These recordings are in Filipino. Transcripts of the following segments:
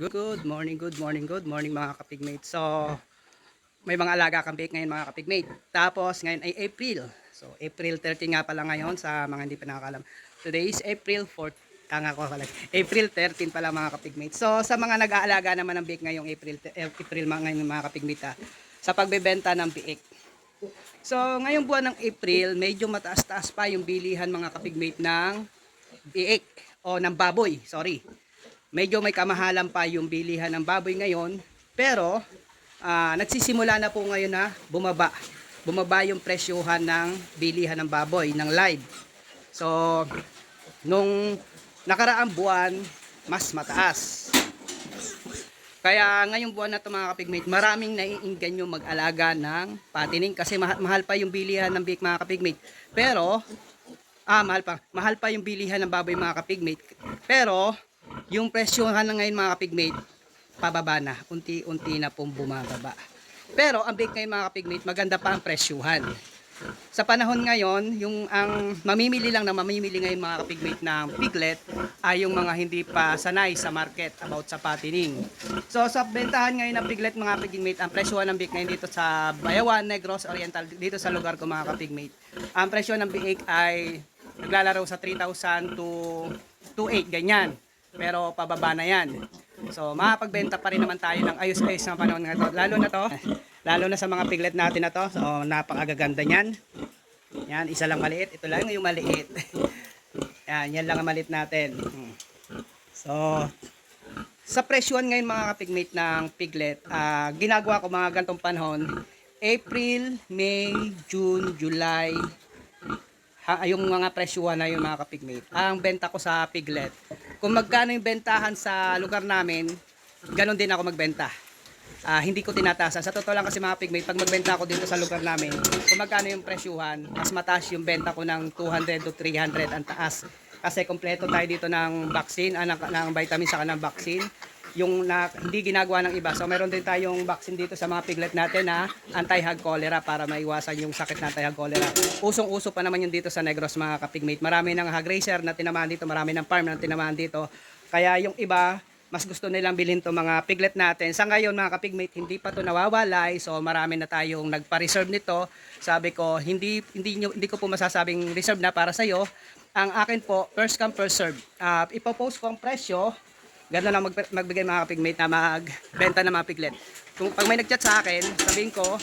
Good, morning, good morning, good morning mga kapigmate. So, may mga alaga kang bake ngayon mga kapigmate. Tapos, ngayon ay April. So, April 30 nga pala ngayon sa mga hindi pa nakakalam. Today is April 4. Tanga ko pala. April 13 pala mga kapigmate. So, sa mga nag-aalaga naman ng bake ngayong April, eh, April mga ngayon mga kapigmate ha, sa pagbebenta ng biik. So, ngayong buwan ng April, medyo mataas-taas pa yung bilihan mga kapigmate ng biik o ng baboy, sorry. Medyo may kamahalan pa yung bilihan ng baboy ngayon, pero ah, nagsisimula na po ngayon na bumaba. Bumaba yung presyuhan ng bilihan ng baboy, ng live. So, nung nakaraang buwan, mas mataas. Kaya ngayong buwan na ito mga kapigmate, maraming naiinggan yung mag-alaga ng patining kasi mahal, mahal pa yung bilihan ng bake mga kapigmate. Pero, ah, mahal pa. Mahal pa yung bilihan ng baboy mga kapigmate. Pero, yung presyohan na ngayon mga kapigmate, pababa na. Unti-unti na pong bumababa. Pero, ang bake ngayon mga kapigmate, maganda pa ang presyuhan. Sa panahon ngayon, yung ang mamimili lang na mamimili ngayon mga kapigmate ng piglet ay yung mga hindi pa sanay sa market about sa patining. So sa bentahan ngayon ng piglet mga kapigmate, ang presyo ng big ngayon dito sa Bayawan, Negros Oriental, dito sa lugar ko mga kapigmate. Ang presyo ng big ay naglalaro sa 3,000 to 2,800 ganyan. Pero pababa na yan. So makapagbenta pa rin naman tayo ng ayos-ayos na panahon nga to. Lalo na to, lalo na sa mga piglet natin na to. So napakagaganda niyan. Yan, isa lang maliit. Ito lang yung maliit. yan, yan lang ang maliit natin. So, sa presyon ngayon mga kapigmate ng piglet, ah, ginagawa ko mga gantong panahon, April, May, June, July, ha, yung mga presyuhan na yung mga kapigmate. Ang benta ko sa piglet, kung magkano yung bentahan sa lugar namin, ganun din ako magbenta. Ah, hindi ko tinatasan. Sa totoo lang kasi mga pigmate, pag magbenta ako dito sa lugar namin, kung magkano yung presyuhan, mas mataas yung benta ko ng 200 to 300 ang taas. Kasi kompleto tayo dito ng vaccine, ah, ng, ng vitamin saka ng vaccine yung na, hindi ginagawa ng iba. So meron din tayong vaccine dito sa mga piglet natin na anti-hog cholera para maiwasan yung sakit na anti-hog cholera. Usong-uso pa naman yung dito sa Negros mga kapigmate. Marami ng hog racer na tinamaan dito, marami ng farm na tinamaan dito. Kaya yung iba, mas gusto nilang bilhin to mga piglet natin. Sa ngayon mga kapigmate, hindi pa to nawawalay. So marami na tayong nagpa-reserve nito. Sabi ko, hindi hindi nyo, hindi ko po masasabing reserve na para sa iyo. Ang akin po, first come first serve. Uh, ipopost ko ang presyo Gano'n lang mag, magbigay mga kapigmate na magbenta ng mga piglet. Kung pag may nagchat sa akin, sabihin ko,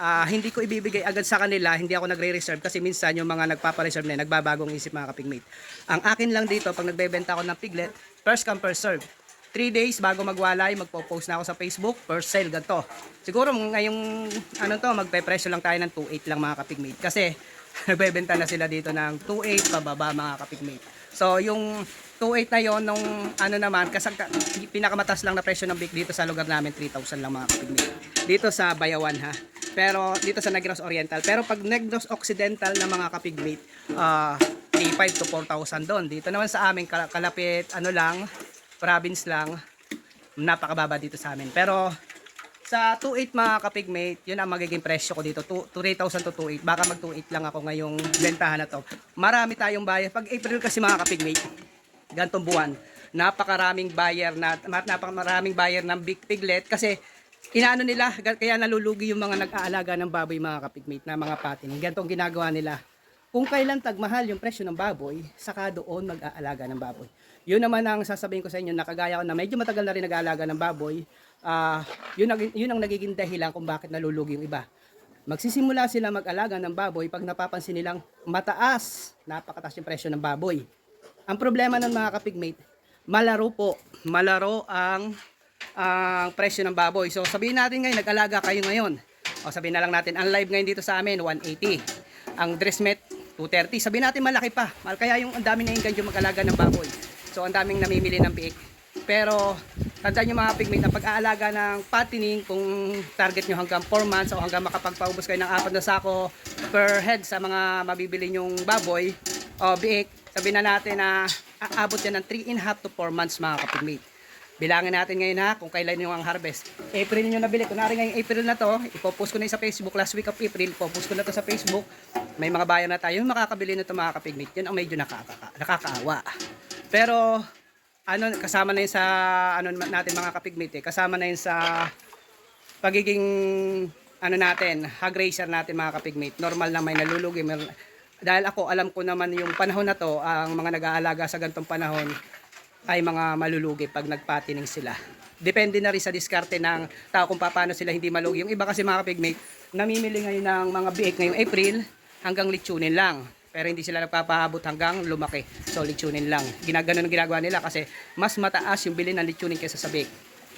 ah, hindi ko ibibigay agad sa kanila, hindi ako nagre-reserve kasi minsan yung mga nagpapa-reserve na nagbabagong isip mga kapigmate. Ang akin lang dito, pag nagbebenta ako ng piglet, first come first serve. 3 days bago magwalay, magpo-post na ako sa Facebook, first sale, ganito. Siguro ngayong ano to, magpe-presyo lang tayo ng 2.8 lang mga kapigmate. Kasi nagbebenta na sila dito ng 2.8 pababa mga kapigmate. So yung 2.8 na yon nung ano naman, kasi pinakamatas lang na presyo ng bake dito sa lugar namin, 3,000 lang mga kapigmate. Dito sa Bayawan ha. Pero dito sa Negros Oriental. Pero pag Negros Occidental na mga kapigmate, uh, 3,500 to 4,000 doon. Dito naman sa amin, kal- kalapit, ano lang, province lang, napakababa dito sa amin. Pero sa 2.8 mga kapigmate, yun ang magiging presyo ko dito. 3,000 to 2.8. Baka mag 2.8 lang ako ngayong bentahan na to. Marami tayong buyer. Pag April kasi mga kapigmate, gantong buwan, napakaraming buyer na napakaraming buyer ng big piglet kasi inaano nila kaya nalulugi yung mga nag-aalaga ng baboy mga kapigmate na mga patin. Gantong ginagawa nila. Kung kailan tagmahal yung presyo ng baboy, saka doon mag-aalaga ng baboy. Yun naman ang sasabihin ko sa inyo, nakagaya ko na medyo matagal na rin nag-aalaga ng baboy, ah yun, ang, yun ang nagiging dahilan kung bakit nalulugi yung iba. Magsisimula sila mag-alaga ng baboy pag napapansin nilang mataas, napakataas yung presyo ng baboy. Ang problema ng mga kapigmate, malaro po. Malaro ang ang presyo ng baboy. So sabihin natin ngayon, nag-alaga kayo ngayon. O sabihin na lang natin, ang live ngayon dito sa amin, 180. Ang dress met, 230. Sabihin natin malaki pa. Kaya yung ang dami na yung mag-alaga ng baboy. So ang daming namimili ng biik. Pero tandaan nyo mga pigmate na pag-aalaga ng patining kung target nyo hanggang 4 months o hanggang makapagpaubos kayo ng apat na sako per head sa mga mabibili nyong baboy o biik, sabihin na natin na aabot yan ng 3 and half to 4 months mga kapigmate. Bilangin natin ngayon ha kung kailan yung ang harvest. April nyo nabili. Kunwari ngayong April na to, ipopost ko na sa Facebook. Last week of April, ipopost ko na to sa Facebook. May mga bayan na tayo. Makakabili na to mga kapigmate, yun ang medyo nakaka nakakaawa. Pero ano kasama na yun sa ano natin mga kapigmate eh. Kasama na yun sa pagiging ano natin, hog racer natin mga kapigmate. Normal na may nalulugi. Mer- dahil ako alam ko naman yung panahon na to, ang mga nag-aalaga sa gantong panahon ay mga malulugi pag nagpatining sila. Depende na rin sa diskarte ng tao kung paano sila hindi malugi. Yung iba kasi mga kapigmate, namimili ngayon ng mga biik ngayong April hanggang litsunin lang. Pero hindi sila nagpapaabot hanggang lumaki. So litsunin lang. Ginaganon ang ginagawa nila kasi mas mataas yung bili ng litsunin kaysa sa biik.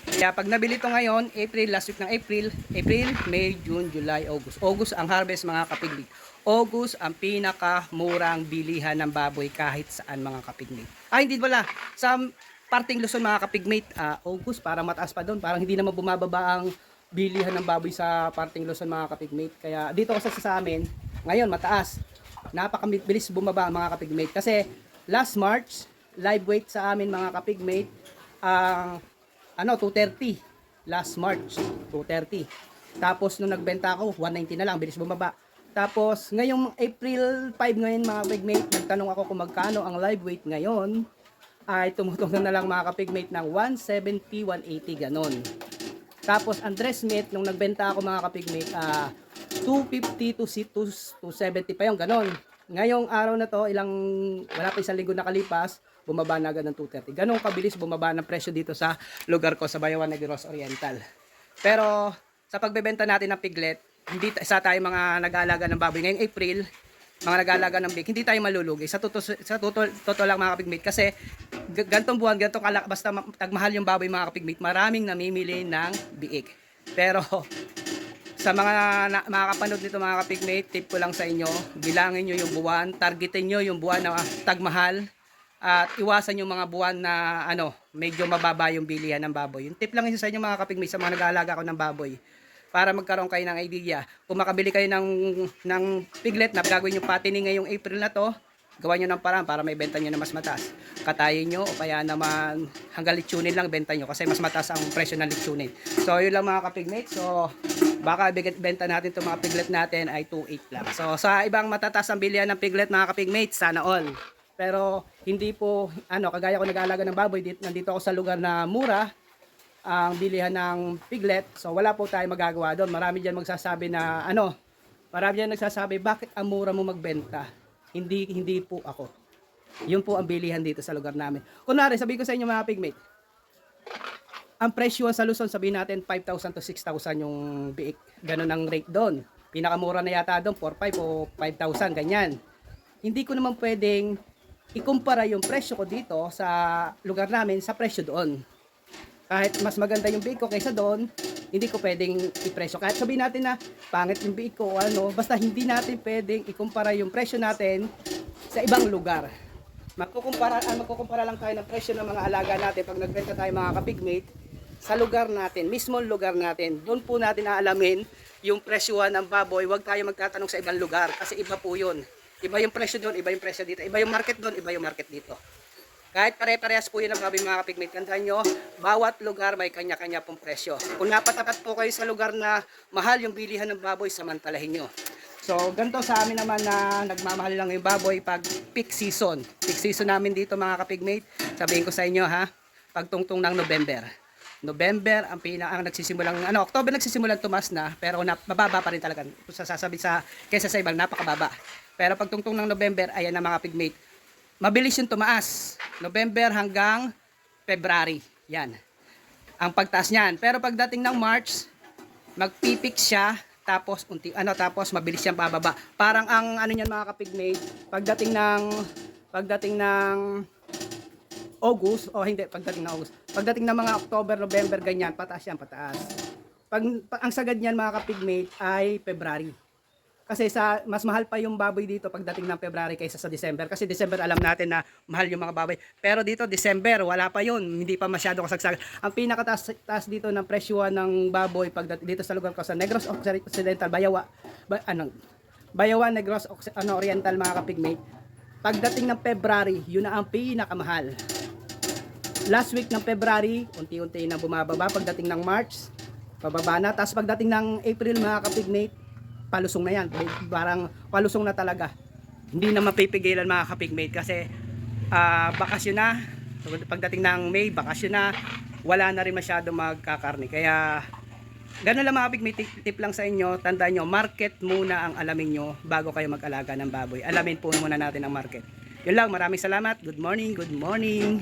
Kaya pag nabili to ngayon, April, last week ng April, April, May, June, July, August. August ang harvest mga kapigmate. August ang pinakamurang bilihan ng baboy kahit saan mga kapigmate. Ay, hindi wala. Sa parting Luzon mga kapigmate, ah, August parang mataas pa doon. Parang hindi naman bumababa ang bilihan ng baboy sa parting Luzon mga kapigmate. Kaya dito kasi sa amin, ngayon mataas. Napakabilis bumaba mga kapigmate. Kasi last March, live weight sa amin mga kapigmate, ang ano, 230. Last March, 230. Tapos nung nagbenta ako, 190 na lang, bilis bumaba. Tapos ngayong April 5 ngayon mga kapigmate, nagtanong ako kung magkano ang live weight ngayon. Ay tumutulong na lang mga kapigmate ng 170, 180 ganon. Tapos ang dress mate, nung nagbenta ako mga kapigmate, ah 250 to si 270 pa yung ganon. Ngayong araw na to, ilang, wala pa isang linggo nakalipas, bumaba na agad ng 230. Ganong kabilis bumaba ng presyo dito sa lugar ko sa Bayawan Negros Oriental. Pero sa pagbebenta natin ng piglet, hindi sa tayo mga nag-aalaga ng baboy ngayong April, mga nag-aalaga ng big, hindi tayo malulugi. Sa totoo sa totoo, totoo lang mga kapigmate kasi gantong buwan, gantong kalak, basta ma- tagmahal yung baboy mga kapigmate, maraming namimili ng biik. Pero sa mga na, makakapanood nito mga kapigmate, tip ko lang sa inyo, bilangin nyo yung buwan, targetin nyo yung buwan na tagmahal, at iwasan yung mga buwan na ano, medyo mababa yung bilihan ng baboy. Yung tip lang isa sa inyo mga kapigmate sa mga nag-aalaga ko ng baboy para magkaroon kayo ng idea. Kung makabili kayo ng, ng piglet na gagawin yung patining ngayong April na to, gawa nyo ng paraan para may benta nyo na mas mataas. Katayin nyo o kaya naman hanggang litsunin lang benta nyo kasi mas mataas ang presyo ng litsunin. So yun lang mga kapigmate. So baka benta natin itong mga piglet natin ay 2.8 lang. So sa ibang matataas ang bilihan ng piglet mga kapigmate, sana all. Pero hindi po, ano, kagaya ko nag-aalaga ng baboy, dito, nandito ako sa lugar na mura, ang bilihan ng piglet. So wala po tayo magagawa doon. Marami diyan magsasabi na ano, marami diyan nagsasabi bakit ang mura mo magbenta? Hindi hindi po ako. Yun po ang bilihan dito sa lugar namin. Kunwari, sabi ko sa inyo mga pigmate, ang presyo sa Luzon, sabihin natin 5,000 to 6,000 yung biik. Ganun ang rate doon. Pinakamura na yata doon, 4,500 o 5,000, ganyan. Hindi ko naman pwedeng ikumpara yung presyo ko dito sa lugar namin sa presyo doon kahit mas maganda yung biik ko kaysa doon, hindi ko pwedeng ipresyo. Kahit sabihin natin na pangit yung biik ko ano, basta hindi natin pwedeng ikumpara yung presyo natin sa ibang lugar. Magkukumpara, ah, magkukumpara lang tayo ng presyo ng mga alaga natin pag nagbenta tayo mga kapigmate sa lugar natin, mismo lugar natin. Doon po natin aalamin yung presyohan ng baboy. Huwag tayo magtatanong sa ibang lugar kasi iba po yun. Iba yung presyo doon, iba yung presyo dito. Iba yung market doon, iba yung market dito. Kahit pare-parehas po yun ang baboy mga kapigmate, tandaan nyo, bawat lugar may kanya-kanya pong presyo. Kung napatapat po kayo sa lugar na mahal yung bilihan ng baboy, samantalahin nyo. So, ganito sa amin naman na nagmamahal lang yung baboy pag peak season. Peak season namin dito mga kapigmate, sabihin ko sa inyo ha, pagtungtong ng November. November ang pina ang nagsisimulang ano October nagsisimulang tumas na pero na, mababa pa rin talaga kung sasabi sa kaysa sa ibang napakababa pero pagtungtong ng November ayan na mga pigmate mabilis yung tumaas. November hanggang February. Yan. Ang pagtaas niyan. Pero pagdating ng March, magpipik siya tapos unti ano tapos mabilis siyang bababa. Parang ang ano niyan mga kapigmate, pagdating ng pagdating ng August o hindi pagdating ng August. Pagdating ng mga October, November ganyan, pataas yan, pataas. Pag ang sagad niyan mga kapigmate ay February. Kasi sa mas mahal pa yung baboy dito pagdating ng February kaysa sa December. Kasi December alam natin na mahal yung mga baboy. Pero dito December wala pa yun. Hindi pa masyado kasagsagan. Ang pinakataas taas dito ng presyo ng baboy pag dito sa lugar ko sa Negros Occidental, Bayawa, ba, ano, Bayawa, Negros ano, Oriental mga kapigmate. Pagdating ng February, yun na ang pinakamahal. Last week ng February, unti-unti na bumababa. Pagdating ng March, pababa na. Tapos pagdating ng April mga kapigmate, palusong na yan. Parang palusong na talaga. Hindi na mapipigilan mga kapigmate kasi ah, bakasyon na, pagdating ng May, bakasyon na, wala na rin masyado magkakarni. Kaya, ganun lang mga pigmate, tip lang sa inyo. Tandaan nyo, market muna ang alamin nyo bago kayo mag-alaga ng baboy. Alamin po muna natin ang market. Yun lang, maraming salamat. Good morning, good morning.